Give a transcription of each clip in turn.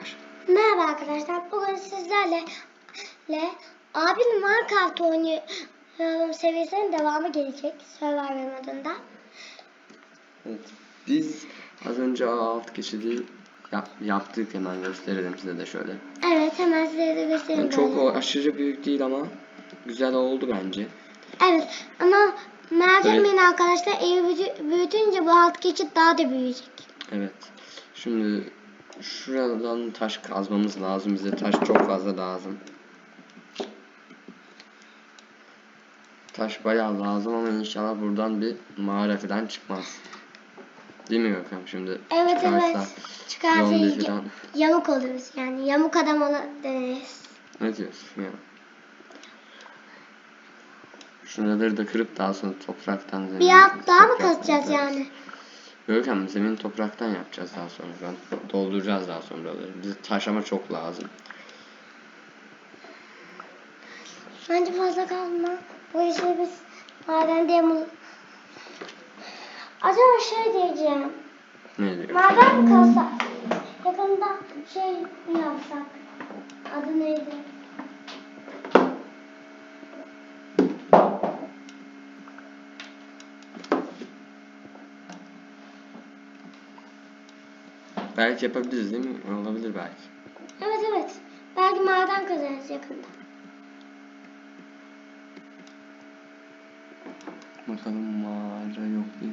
Baş. Merhaba arkadaşlar. Bugün sizlerle le, abinin Minecraft oynuyorum seviyesinin devamı gelecek. Survivor modunda. Evet. Biz az önce alt geçidi yap, yaptık hemen gösterelim size de şöyle. Evet hemen size de göstereyim. Yani çok o aşırı büyük değil ama güzel oldu bence. Evet ama merak Evet. etmeyin arkadaşlar evi büyütü- büyütünce bu alt geçit daha da büyüyecek. Evet. Şimdi şuradan taş kazmamız lazım. Bize taş çok fazla lazım. Taş bayağı lazım ama inşallah buradan bir mağara falan çıkmaz. Değil mi Gökhan şimdi? Evet çıkarsa evet. Çıkarsa falan. yamuk oluruz yani. Yamuk adam deneriz. Ne diyorsun ya? Şuraları da kırıp daha sonra topraktan. Bir alt daha mı kazacağız yani? Görkem zemin topraktan yapacağız daha sonra. Dolduracağız daha sonra buraları. Bize taş ama çok lazım. Bence fazla kalma. Bu işi biz maden diye mi? Acaba şey diyeceğim. Ne diyor? Maden mi kalsak? Yakında şey mi yapsak? Adı neydi? Belki yapabiliriz değil mi? Olabilir belki. Evet evet. Belki maden kazarız yakında. Bakalım mağara yok değil.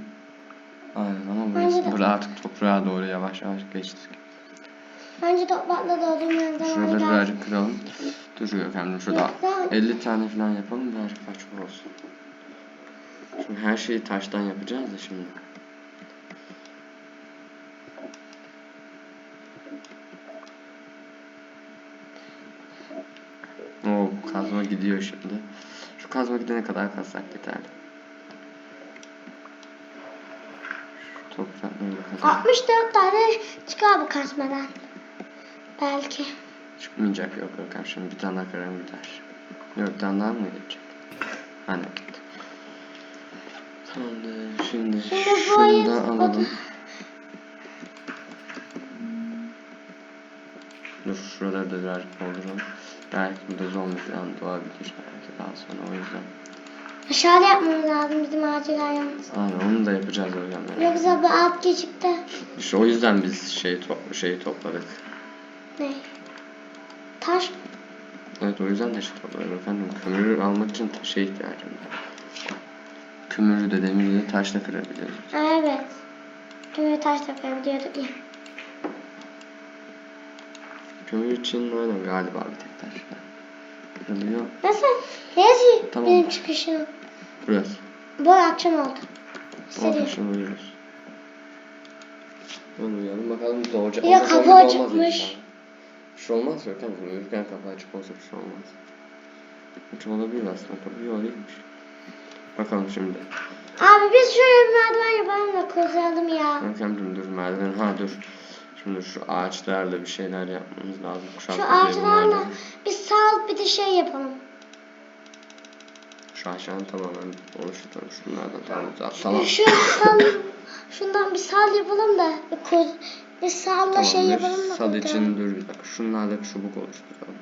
Aynen ama burası, burada artık toprağa doğru yavaş yavaş geçtik. Bence toprakla doldurmanın zamanı Şuraları birazcık kıralım. Duruyor efendim şurada Yok, daha- 50 tane falan yapalım birazcık daha çok olsun. Şimdi her şeyi taştan yapacağız da şimdi. Oo bu kazma gidiyor şimdi. Şu kazma gidene kadar kazsak yeterli. Şu toprakları da kazalım. 64 tane çıkar bu kasmadan. Belki. Çıkmayacak yok yok şimdi bir tane daha kırarım gider. Yok bir tane daha mı gelecek? Aynen gitti. Tamamdır şimdi Şimdi şunu da alalım. Dur şuraları da birazcık dolduralım. Belki burada zombi falan doğabilir belki daha sonra o yüzden. Aşağıda yapmamız lazım bizim acilen yalnız. Aynen onu da yapacağız hocam. Yani. Yoksa bu alt geçitte İşte o yüzden biz şey to şeyi topladık. ne? Taş Evet o yüzden de şey topladık efendim. Kömürü almak için taşa ihtiyacım var. Kömürü de demiri de taşla kırabiliyoruz. Evet. Kömür taş takabiliyorduk ya. Kömür için aynen galiba bir tek taş. Kırılıyor. Nasıl? Neresi Tamam. benim çıkışım? Burası. Bu akşam oldu. O Hissediyorum. taşın uyuyoruz. Uyuyalım bakalım doğacak. Ya Ama kapı de olmaz açıkmış. inşallah. Bir şey olmaz yok tamam uyurken kapı açık olsa bir şey olmaz. Hiç olabilir aslında kapı yok değilmiş. Bakalım şimdi. Abi biz şöyle bir merdiven yapalım da kozalım ya. Görkemciğim dur merdiven ha dur. Şimdi şu ağaçlarla bir şeyler yapmamız lazım. Şu ağaçlarla bir sal bir de şey yapalım. Şu aşağıdan tamamen oluşturalım şunlardan tamam. Tamam. Şu sal, şundan bir sal yapalım da bir koz, bir salla şey Tamamdır. yapalım da. Sal için dur bir dakika. Şunlarla bir çubuk oluşturalım.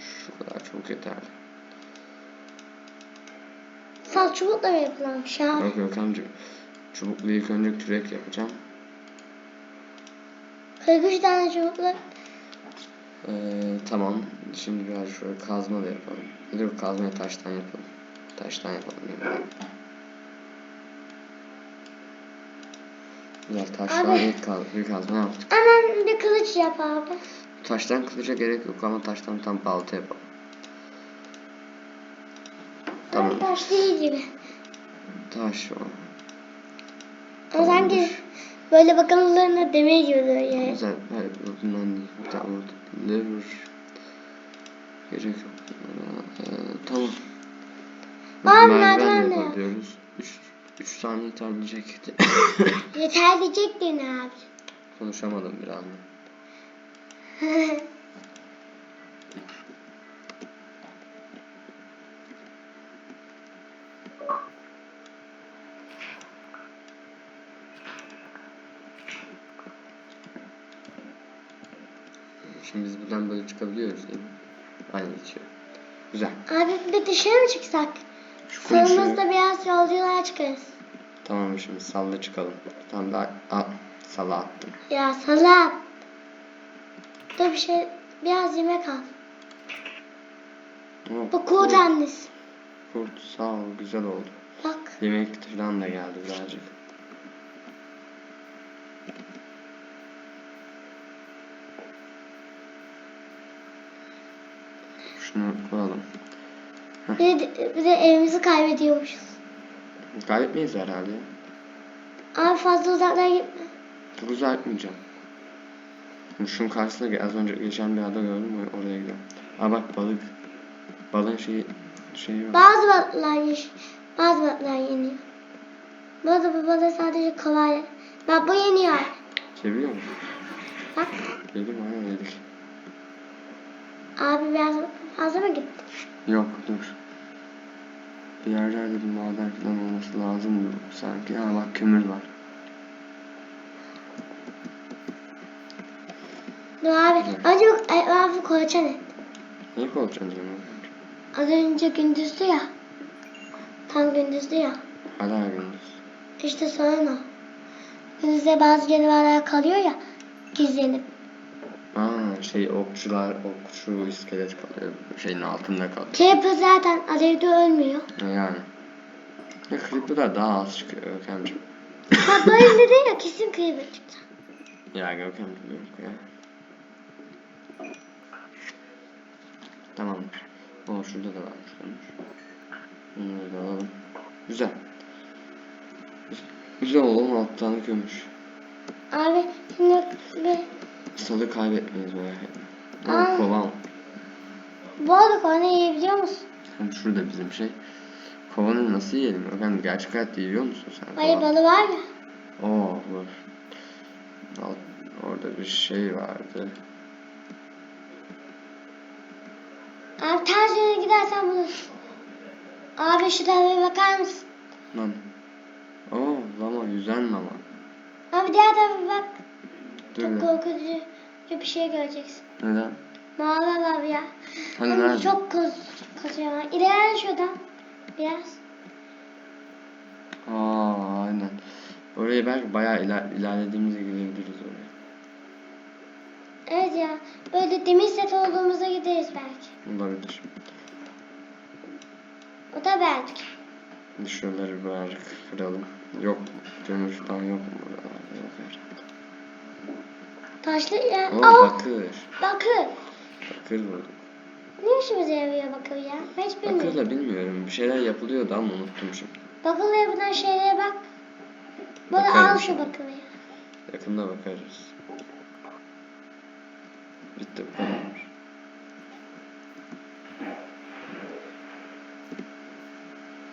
Şu kadar çubuk yeterli. Sal çubukla mı yapalım şu an? Yok yok amcım. Çubuklu ilk önce kürek yapacağım. 43 tane çubukla. Ee, tamam. Şimdi biraz şöyle kazma da yapalım. Dur kazmayı taştan yapalım. Taştan yapalım. Yani. Güzel taştan Abi. ilk kaz bir kazma yaptık. Hemen bir kılıç yap abi. Taştan kılıca gerek yok ama taştan tam balta yapalım. Tamam. Taş değil gibi. Taş o. Tamamdır. Böyle bakımlarına demir gibi duruyor yani. Güzel. Hayır bundan orada. Lever. Gerek yok. Ee, tamam. Abi, merdiven de. 3 3 tane yeter diyecekti. Yeter diyecektin abi. Konuşamadım bir anda. Şimdi biz buradan böyle çıkabiliyoruz değil mi? Aynı içiyor. Güzel. Abi bir dışarı mı çıksak? Şu Sağımızda biraz yolculuğa çıkarız. Tamam şimdi salla çıkalım. Tamam da al. Salla attım. Ya salak. Dur bir şey biraz yemek al. Hop, Bu kurt annesi. Kurt sağ ol güzel oldu. Bak. Yemek falan da geldi birazcık. Şunu koyalım. Bir de, bir de evimizi kaybediyormuşuz. Kaybetmeyiz herhalde. Abi fazla uzaklara gitme. Çok uzatmayacağım. Şimdi Şunun karşısına. Az önce geçen bir ada gördüm ya oraya gidelim. Aa bak balık. Balığın şeyi şeyi var. Bazı balıklar yeş, bazı balıklar yeniyor. Arada bu balığı sadece kolay. Bak bu yeniyor. Seviyor musun? Bak Yedim aynen yedik. abi biraz fazla mı gitti? Yok dur. Bir yerlerde bir maden falan olması lazım sanki. Ha bak kömür var. Dur abi. Güzel. Önce kolaçan et. Ne kolacaksın canım? Az önce gündüzdü ya. Tam gündüzdü ya. Hala gündüz. İşte sorun o. Gündüzde bazı canavarlar kalıyor ya. Gizlenip. Aa şey okçular, okçu iskelet kalıyor. Şeyin altında kalıyor. Creeper zaten alevde ölmüyor. Yani. Ya Creeper'lar daha az çıkıyor Görkemciğim. Bak böyle değil ya kesin Creeper çıktı. Ya Görkemciğim yok ya. Tamamdır. O şurada da varmış. Bunları da alalım. Güzel. Güzel 16 tane kömür. Abi şimdi bir Salı kaybetmeyiz. Aa. Aa, kovan. balık onu yiyebiliyor musun? Hem şurada bizim şey. Kovanı nasıl yiyelim? Efendim gerçek hayatta yiyor musun sen? Hayır balı var ya. Oo. Al, orada bir şey vardı. Abi ters yöne gidersen bulursun. Abi şu tarafa bakar mısın? Lan. Oo lama yüzen lama. Abi diğer tarafa bak. Çok bir. korkutucu bir şey göreceksin. Neden? Mavi abi ya. Hani Ama nerede? çok koz kocaman. İlerle şuradan. Biraz. Aa aynen. Oraya belki bayağı iler, ilerlediğimizde gidebiliriz oraya. Evet ya. Böyle demir set olduğumuzda gideriz belki. Olabilir. O da belki. Şuraları birazcık kıralım. Yok falan yok mu buralarda? Taşlı ya. Oo Aa, bakır. bakır. Bakır bulduk. Ne işimize yarıyor bakır ya? Ben hiç bilmiyorum. Bakırla bilmiyorum. Bir şeyler yapılıyordu ama unuttum şimdi. Bakırla yapılan şeylere bak. Bakarım al şu bakırı ya. Yakında bakarız. Bitti bu kadar.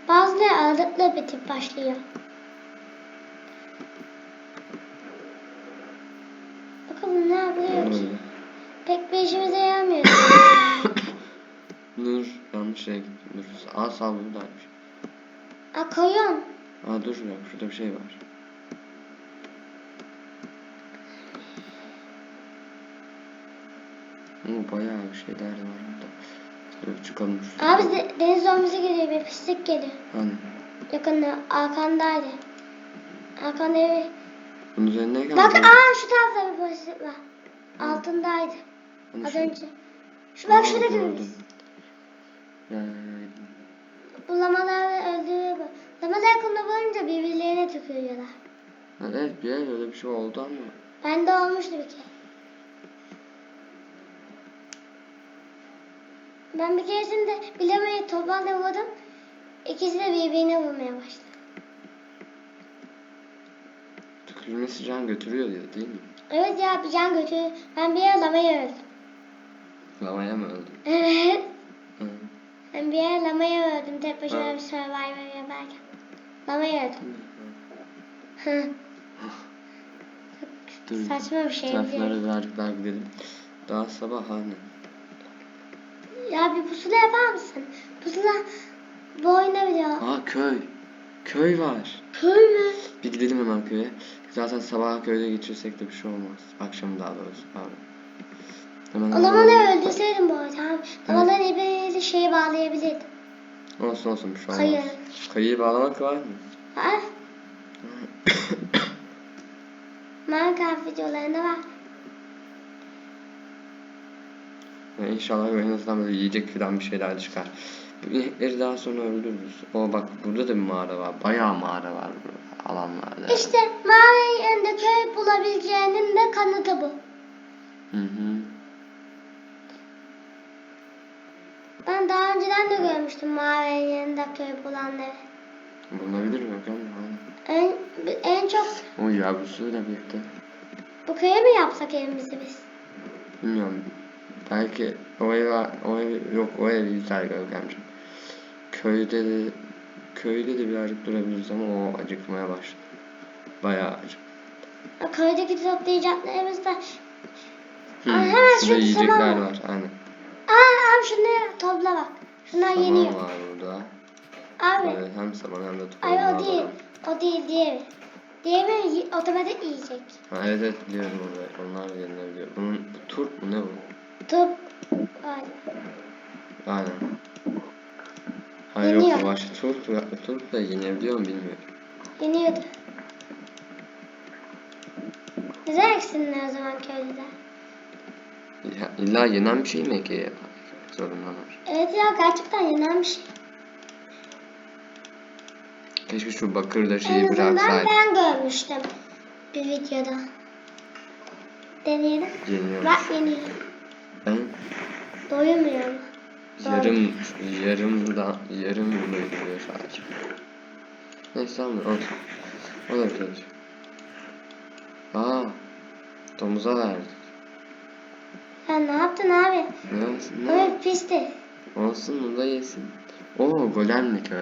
Bazıları aralıkla bitip başlıyor. Yapıyoruz? Öyle. Pek bir işimize yaramıyor. Dur yanlış yere gittim. Dur. Aa sağ buradaymış. Aa koyun. Aa dur ya şurada bir şey var. Oo bayağı bir şeyler var burada. Dur çıkalım şuradan. Abi de, deniz zombisi geliyor bir pislik geliyor. Hani Yakında arkandaydı. Arkanda bir... bunun üzerindeyken Bak aa şu tarafta bir boşluk var. Altındaydı. Hani Az şu- önce. Şu bak şurada gördüm. görürüz. Ya, ya, ya. Bu lamalar öldürüyor bu. Lamalar kumda bulunca birbirlerine tükürüyorlar. Ha, evet bir yer öyle bir şey oldu ama. Bende olmuştu bir kere. Ben bir keresinde bir lamayı toplarla vurdum. İkisi de birbirine vurmaya başladı. Tükürmesi can götürüyor diyor değil mi? Evet ya bir can götürüyor. Ben bir yer lamayı öldüm. Lavaya mı öldün? Evet. Hı. Ben bir yer lamayı öldüm. Tek başına Ha. bir survivor yaparken. Lamayı öldüm. Hı. Dur. Saçma bir şey. Taraflara birazcık daha gidelim. Daha sabah hani. Ya bir pusula yapar mısın? Pusula bu oyuna biliyor. Aa köy. Köy var. Köy mü? Bir gidelim hemen köye. Zaten sabah köyde geçirsek de bir şey olmaz. Akşam daha doğrusu pardon. Hemen O zaman da öldürseydim bu arada. Abi, Babadan ibreli şeyi bağlayabilirdim. Olsun olsun bir şey olmaz. Kayı. Kayıyı bağlamak var mı? Ha? Minecraft videolarında var. Ya inşallah en azından böyle yiyecek falan bir şeyler çıkar. İnekleri daha sonra öldürürüz. O bak burada da bir mağara var. Bayağı mağara var burada alanlarda. İşte mağaranın yanında köy bulabileceğinin de kanıtı bu. Hı hı. Ben daha önceden de görmüştüm mağaranın yanında köy bulanları. Bulunabilir mi bakalım? En, en çok O yavrusuyla birlikte. bu köye mi yapsak evimizi biz? Bilmiyorum. Belki o ev, o ev yok o ev güzel Görkemciğim. Köyde de köyde de birazcık durabiliriz ama o acıkmaya başladı. Bayağı acık. Ya Köydeki toplayacaklarımız da... Hı, Aa, hemen şurada yiyecekler var. Aynen. Aa abi şunları topla bak. Şunlar Saman yeniyor. var burada. Abi. Böyle hem saman hem de Ay tohumlar o değil. var. O değil diğeri. Diğeri otomatik yiyecek. Ha, evet evet biliyorum orada. Onlar yenilebiliyor. Bunun bu turp mu ne bu? Top. Ay. Aynen. Hayır yok Yeniyor. bu başka turp, turp da yenebiliyor mu bilmiyorum. Yeniyordu. Güzel eksinler o zaman köylüler. Ya, illa yenen bir şey mi Ege'ye yapmak zorundalar? Evet ya gerçekten yenen bir şey. Keşke şu bakır da En şeyi azından bıraksaydı. ben görmüştüm bir videoda. Deneyelim. Yeniyor. Bak yeniyor. Ben Doymuyor mu? Yarım yarım da yarım bölüyor sadece. Neyse tamam olsun. O da güzel. Aa, domuza verdik. Sen ne yaptın abi? Ne olsun ne? Evet pisti. Olsun o da yesin. Oo golemli köy.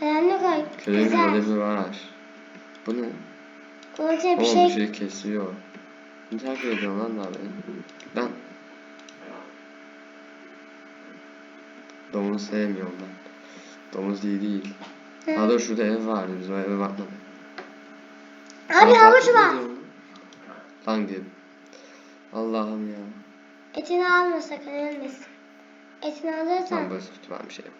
Kalemle koy. Köyün Güzel. golemi var. Bu ne? Oo bir şey. bir şey kesiyor. Ne takip ediyorsun lan daha beni? Ben Domuz sevmiyorum ben. Domuz iyi değil. Hı. Ha dur şurada ev vardı biz o eve bakmadık. Abi havuç var. ediyorum. Hangi? Allah'ım ya. Etini alma sakın ölmesin. Etini alırsan. Tam böyle tutulan bir şey yok.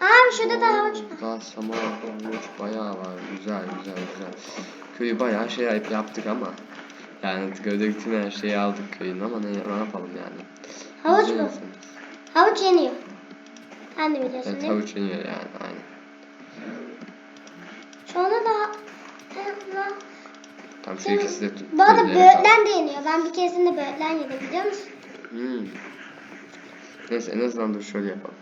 Abi şurada da havuç var. Daha saman havuç bayağı var. Güzel güzel güzel. Köyü bayağı şey yap- yaptık ama. Yani köydeki tüm her şeyi aldık köyün ama ne, ne yapalım yani. Havuç mu? Havuç yeniyor. Sen de biliyorsun Evet değil mi? havuç yeniyor yani aynen. Anda da Tam şu ikisi de Bu arada böğürtlen de yeniyor. Ben bir keresinde böğürtlen yedim biliyor musun? Hmm. Neyse en azından dur şöyle yapalım.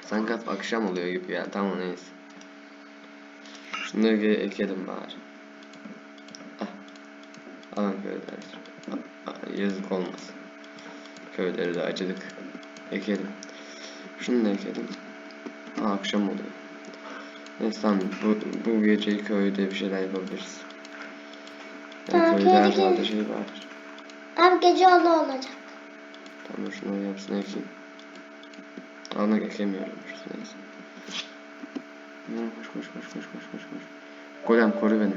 Sanki akşam oluyor gibi ya tamam neyse. Şunları geri ekelim bari. Ah, Yazık olmasın. Köyleri de acıdık. Ekelim. Şunu da ekelim. Akşam oluyor. Neyse tamam bu, bu geceyi köyde bir şeyler yapabiliriz. Yani Tamam, köyde her yerde şey vardır. Abi gece oldu olacak. Tamam şunları hepsini ekeyim. Ana ekemiyorum neyse. Koş koş koş koş koş koş koş. Golem koru beni.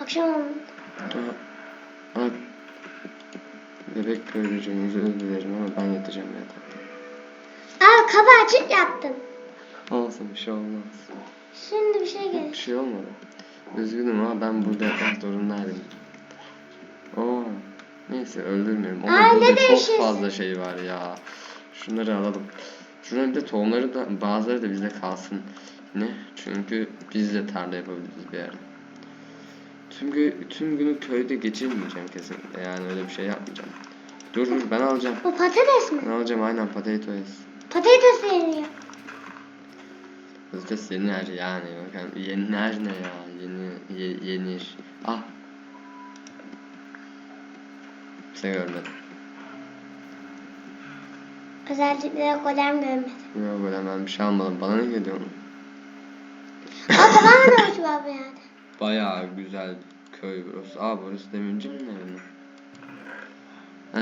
Akşam. Aa, aa. Bebek köylücüğüm özür dilerim ama ben yatacağım yatakta. Abi kapı açık yattın. Olsun bir şey olmaz. Şimdi bir şey Bir gelir. şey olmadı. Üzgünüm ama ben burada yatmak zorundaydım. Oo. Neyse öldürmüyorum. Ama Aa, burada çok fazla şey var ya. Şunları alalım. Şunların bir de tohumları da bazıları da bizde kalsın. Ne? Çünkü biz de tarla yapabiliriz bir ara. Tüm, gü- tüm günü köyde geçirmeyeceğim kesinlikle. Yani öyle bir şey yapmayacağım. Dur dur ben alacağım. Bu patates mi? Ben alacağım aynen potatoes. Patates yeniyor. Patates yenir yani. Bakın yenir ne ya? Yeni, ye- yenir. Ah. Bir şey görmedim. Özellikle golem görmedim. Yok böyle ben bir şey almadım. Bana ne geliyor onun? Aa da havuç var bu yerde. Bayağı güzel köy burası. Aa burası demincinin evi mi? He.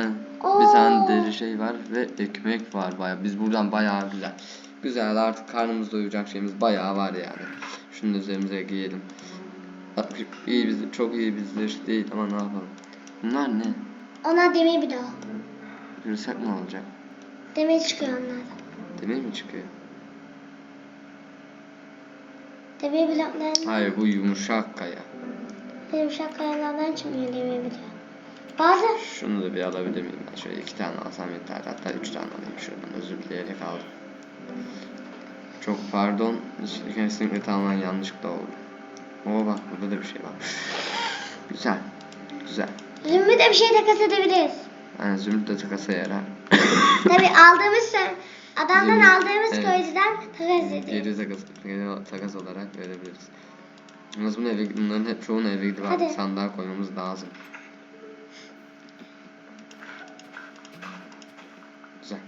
Bir tane deri şey var ve ekmek var bayağı. Biz buradan bayağı güzel. Güzel artık karnımız doyuracak şeyimiz bayağı var yani. Şunu da üzerimize giyelim. İyi biz çok iyi bizler değil ama ne yapalım. Bunlar ne? Onlar demir bir daha. Kırsak ne olacak? Demir çıkıyor onlardan. Demir mi çıkıyor? Demir bloklarından. Hayır bu yumuşak kaya. Yumuşak kayalardan çıkmıyor demir blok. Bazı Şunu da bir alabilir miyim ben? Şöyle iki tane alsam yeter. Hatta üç tane alayım şuradan. Özür dileyerek aldım. Çok pardon. Kesinlikle tamamen yanlışlıkla oldu. Oo bak burada da bir şey var. Güzel. Güzel. zümrüt de bir şey takas edebiliriz. Yani zümrüt de takasa yarar. Tabi aldığımız şey, adamdan Zümrüt, aldığımız evet. coin'den takas ediyoruz. Geri takas, geri takas olarak verebiliriz. Yalnız bunu eve, bunların hep çoğunu eve gidip Hadi. sandığa koymamız lazım. Güzel.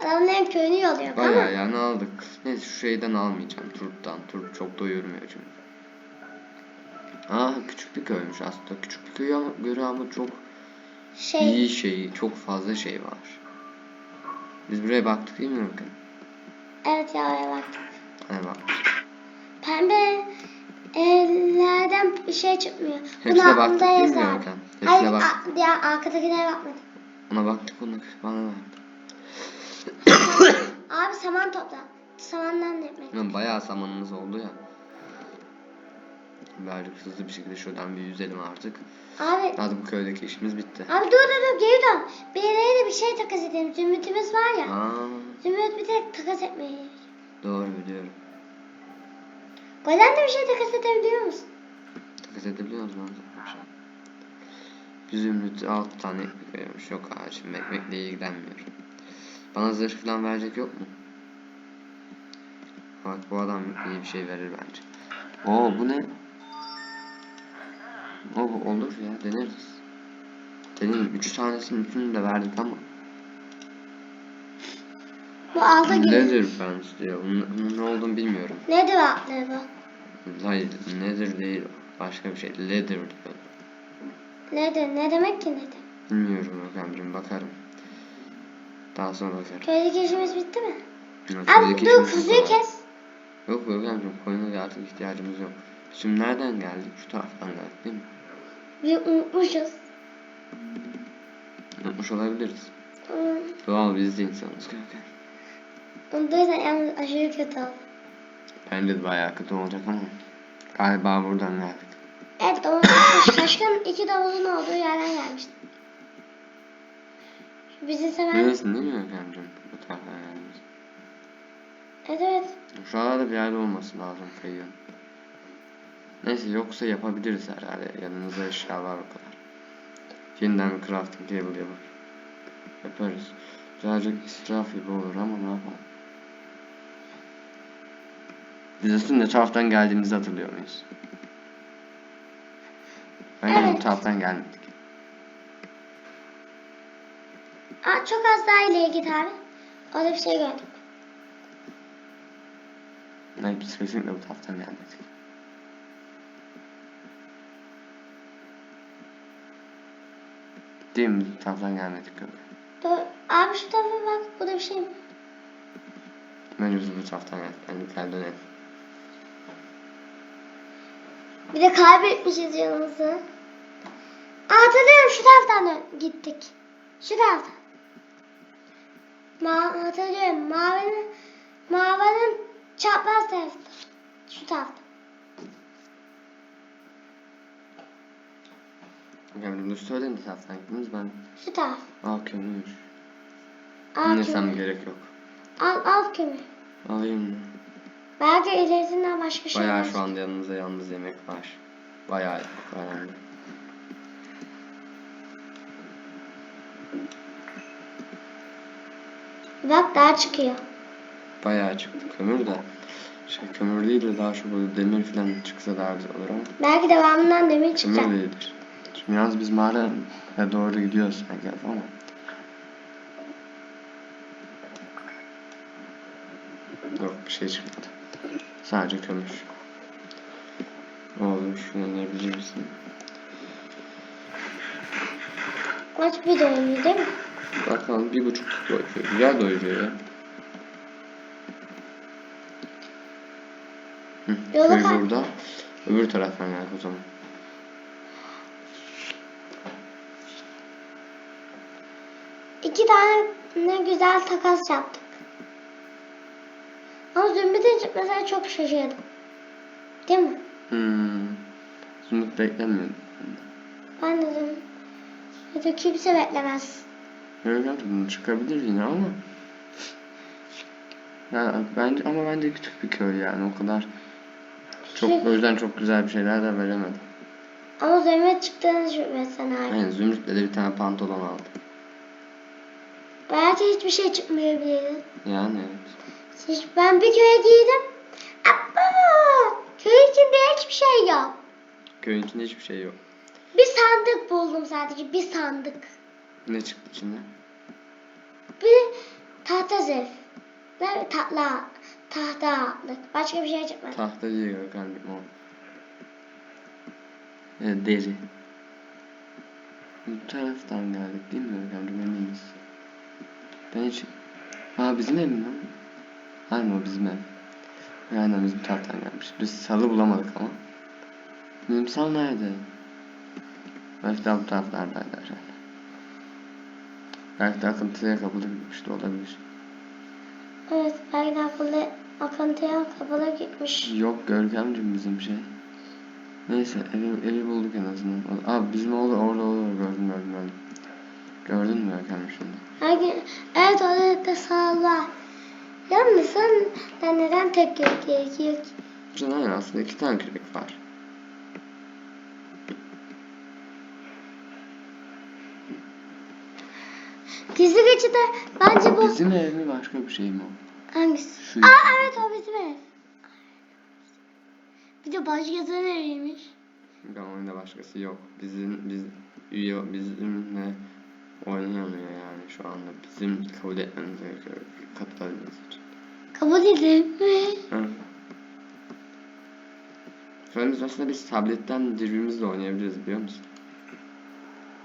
Adamların köyünü yolluyor Bayağı ama yani aldık. Neyse şu şeyden almayacağım. Turptan. Turp çok doyurmuyor çünkü. Aa küçük bir köymüş aslında. Küçük bir köy ama göre ama çok şey iyi şeyi, çok fazla şey var. Biz buraya baktık değil mi Örkan? evet ya oraya baktık. Hani bak. Pembe evlerden bir şey çıkmıyor. Hepsine altında baktık değil mi yazar. Görkem? Hepsine Hayır bak. a- arkadakilere bakmadım. Ona baktık onu bana verdi. Abi saman topla. Samandan da ekmek. Lan bayağı samanımız oldu ya. Birazcık hızlı bir şekilde şuradan bir yüzelim artık. Abi Hadi bu köydeki işimiz bitti. Abi dur dur dur geri dön. Bir yere de bir şey takas edelim. Zümrütümüz var ya. Aa, Zümrüt bir tek takas etmeyi. doğru biliyorum. Golden de bir şey takas edebiliyor musun? Takas edebiliyor musun? lan? Bir şey. Bir zümrüt 6 tane ekmek veriyormuş. Yok abi şimdi ekmekle ilgilenmiyorum. Bana zırh falan verecek yok mu? Bak bu adam iyi bir şey verir bence. Oo bu ne? O olur ya deneriz. Deneyelim. Üç tanesinin üçünü de verdik ama. Bu alta gibi. Nether fence diyor. Bunun ne olduğunu bilmiyorum. Nedir bu? Hayır, Nether değil. Başka bir şey. Leather diyor. Nedir? Ne demek ki nedir? Bilmiyorum Gökhan'cığım bakarım. Daha sonra bakarım. Köydeki işimiz bitti mi? Abi dur kuzuyu kes. Yok Gökhan'cığım koyuna artık ihtiyacımız yok. Şimdi nereden geldik? Şu taraftan geldik değil mi? Bir unutmuşuz. Unutmuş olabiliriz. Hmm. Doğal biz de insanız Gökhan. Unuttuysan yalnız aşırı kötü oldu. Bence de bayağı kötü olacak ama. Galiba buradan geldik. Evet domuz şaşkın iki domuzun olduğu yerden gelmişti. Bizi seven... Biliyorsun değil mi Gökhan'cığım? Bu taraftan geldiğimiz. Evet evet. Şuralarda bir yerde olması lazım kayığın. Neyse yoksa yapabiliriz herhalde. Yanımızda eşya var o kadar. Yeniden crafting table yapar. Yaparız. Birazcık israf gibi olur ama ne yapalım. Biz aslında ne taraftan geldiğimizi hatırlıyor muyuz? Bence bu Evet. taraftan gelmedik. Aa, çok az daha ileriye git abi. Orada bir şey gördüm. Hayır biz kesinlikle bu taraftan gelmedik. Değil mi? Bu taraftan gelmedik yok. Dur. Abi şu tarafa bak. Burada bir şey biz bu taraftan geldik. Bence gel dönelim. Bir de kaybetmişiz. Aa, hatırlıyorum şu taraftan gittik. Şu taraftan. Ma hatırlıyorum. Mavinin, mavinin çapraz tarafta. Şu tarafta. Ya bunu söyleyin taraftan gittiniz ben. Şu taraf. Aa kömür. Al kömür. gerek yok. Al, al kömür. Alayım mı? Belki ilerisinden başka şey Bayağı şu anda yanımızda yalnız yemek var. Bayağı yemek var hem de. Bak daha çıkıyor. Bayağı çıktı kömür de. Şey kömür değil de daha şu böyle demir falan çıksa daha güzel olur ama. Belki devamından demir çıkacak. Kömür değildir. Şimdi yalnız biz mağaraya doğru gidiyoruz sanki ama. Yok bir şey çıkmadı. Sadece kömür. Oğlum şunu önerebilir misin? Maç bir doyumlu değil mi? Bakalım bir buçuk doyuruyor. Güzel doyuruyor ya. Hı, kay- burada. Öbür taraftan gel o zaman. tane ne güzel takas yaptık. Ama Zümrüt'ün çıkmasına çok şaşırdım. Değil mi? Hmm. Zümrüt beklemiyordum. Ben de Zümrüt. Ya da kimse beklemez. Görkem çıkabilir yine ama. Ya bence ama bence küçük bir köy yani o kadar. Çok o yüzden çok güzel bir şeyler de veremedim. Ama Zümrüt çıktığını düşünmesen abi. Yani Zümrüt'le de bir tane pantolon aldım. Belki hiçbir şey çıkmayabilirdi. Yani evet. Hiç, ben bir köye giydim. Abba! Köy içinde hiçbir şey yok. Köyün içinde hiçbir şey yok. Bir sandık buldum sadece. Bir sandık. Ne çıktı içinde? Bir tahta zırh. Ve tatla, tahta atlık. Başka bir şey çıkmadı. Tahta değil Görkem'cim o. Evet, deri. Bu taraftan geldik değil mi Görkem'cim eminiz? Ben hiç... Aa bizim ev mi lan? Mı o bizim ev? Aynen biz bu taraftan gelmiş. Biz salı bulamadık ama. Benim sal nerede? Belki daha bu taraflardaydı herhalde. Belki de akıntıya kapılı gitmiş de olabilir. Evet belki de akıllı akıntıya kapalı gitmiş. Yok Görkemciğim bizim şey. Neyse evi, evi bulduk en azından. Abi bizim oğlu orada orada gördüm gördüm gördüm. Gördün mü Görkem şimdi? Her gün, evet orada da sağlar. Yalnız sen de neden tek göz gerekiyor ki? Aynen aslında iki tane köpek var. Gizli geçide bence bu Bizim ev mi başka bir şey mi o? hangisi? Şu Aa evet o bizim ev. Bir de başkasının eviymiş. Ben oyunda başkası yok. Bizim biz üye bizimle oynayamıyor yani şu anda. Bizim kabul etmemiz gerekiyor katılabilmemiz için. Kabul edeyim mi? Sonra biz aslında biz tabletten birbirimizle oynayabiliriz biliyor musun?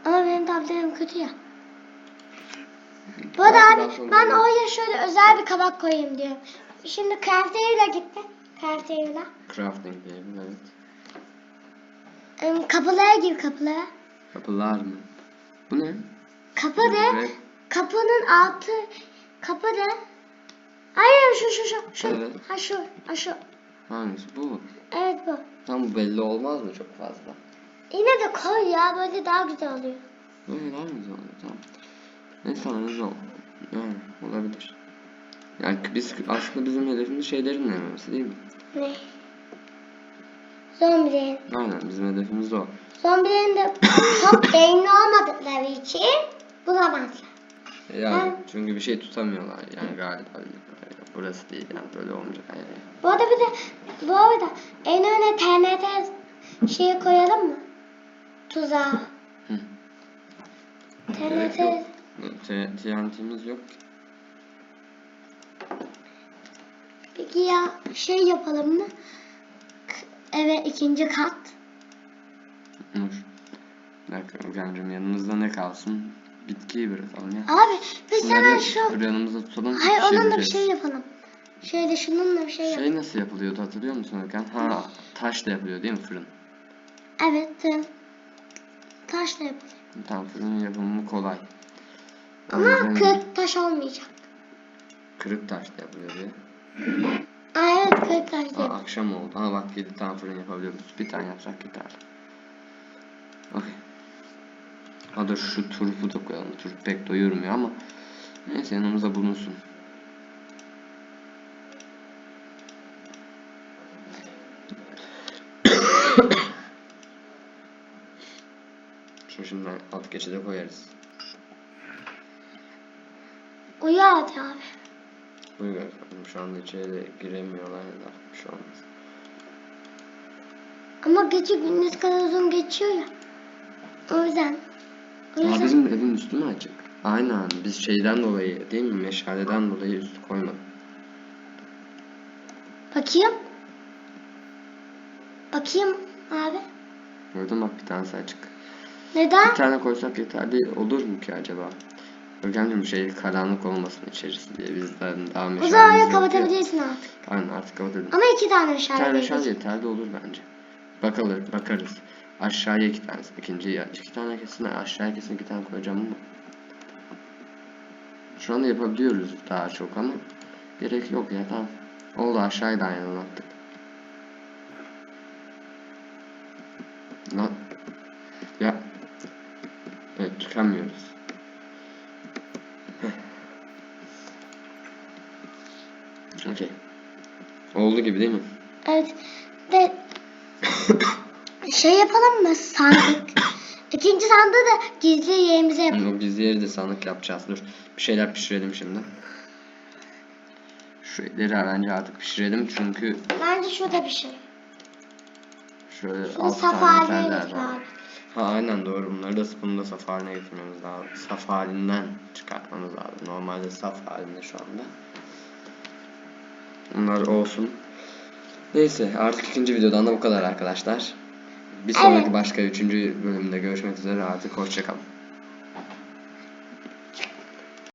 Ama benim tabletim kötü ya. Bu arada abi ben oraya şöyle özel bir kabak koyayım diyorum. Şimdi Crafter'la gitti. Crafter'la. Crafting diyelim evet. Kapılara gir kapılara. Kapılar mı? Bu ne? Kapı de. Ve- Kapının altı. Kapı de. Hayır şu şu şu. Şu. Evet. Ha şu. Ha şu. Hangisi bu? Evet bu. Tam bu belli olmaz mı çok fazla? Yine de koy ya böyle daha güzel oluyor. Böyle daha güzel oluyor tamam. Neyse anladın o. Yani olabilir. Yani biz aslında bizim hedefimiz şeylerin denmemesi değil mi? Ne? Zombilerin. Aynen bizim hedefimiz o. Zombilerin de çok beyni olmadıkları için bulamazlar. Yani Ben- çünkü bir şey tutamıyorlar yani galiba. Burası değil yani böyle olmayacak yani. Bu arada bir de bu arada en öne TNT şeyi koyalım mı? Tuzağı. Hı. TNT. yok. T- TNT'miz yok ki. Peki ya şey yapalım mı? Eve ikinci kat. Dur. Bir dakika Hocamcığım yanımızda ne kalsın? Bitkiyi bırakalım ya. Abi biz hemen Bunları şu... yanımızda tutalım. Hayır onunla bir şey yapalım. Şöyle şununla bir şey yapalım. Şey nasıl yapılıyordu hatırlıyor musun Hakan? Ha taşla yapılıyor değil mi fırın? Evet. e, Taşla yapalım. Tamam fırının yapımı kolay. Ama yüzden kırık taş olmayacak. Kırık taşla yapılıyor diye. Aa, evet kırık taş Aa, akşam oldu. Ama bak 7 tane fırın yapabiliyoruz. Bir tane yapsak yeter. Okey. Ha dur şu turpu da koyalım. Turp pek doyurmuyor ama neyse yanımızda bulunsun. Şunu şimdi alt geçide koyarız. Uyu hadi abi. Buyur efendim. Şu anda içeri de giremiyorlar da bir şey olmaz. Ama gece gündüz kadar uzun geçiyor ya. O yüzden. O yüzden. bizim evin üstü mü açık? Aynen. Biz şeyden dolayı değil mi? Meşaleden dolayı üstü koymadık. Bakayım. Bakayım abi. Gördün bak bir tanesi açık. Neden? Bir tane koysak yeterli olur mu ki acaba? Görkemciğim şey karanlık olmasın içerisi diye bizden daha O meşalemiz zaman yok ya. kapatabilirsin artık. Aynen artık kapatabilirim. Ama iki tane Bir meşale tane verecek. meşale yeterli olur bence. Bakalım, bakarız. Aşağıya iki tane, ikinciye iki tane kesin aşağıya kesin iki tane koyacağım ama. Şu anda yapabiliyoruz daha çok ama gerek yok ya tamam. Oldu aşağıya da aynen attık. Lan. Ya. Evet. Heh. Okey. Oldu gibi değil mi? Evet. De şey yapalım mı sandık? İkinci sandığı da gizli yerimize yapalım. O gizli yeri de sandık yapacağız. Dur. Bir şeyler pişirelim şimdi. Şu etleri bence artık pişirelim çünkü Bence şurada bir şey. şöyle Şunu altı saf tane var. abi. Ha aynen doğru. Bunları da bunu da saf haline getirmemiz lazım. Saf halinden çıkartmamız lazım. Normalde saf halinde şu anda. Bunlar olsun. Neyse artık ikinci videodan da bu kadar arkadaşlar. Bir sonraki başka üçüncü bölümde görüşmek üzere artık hoşçakalın.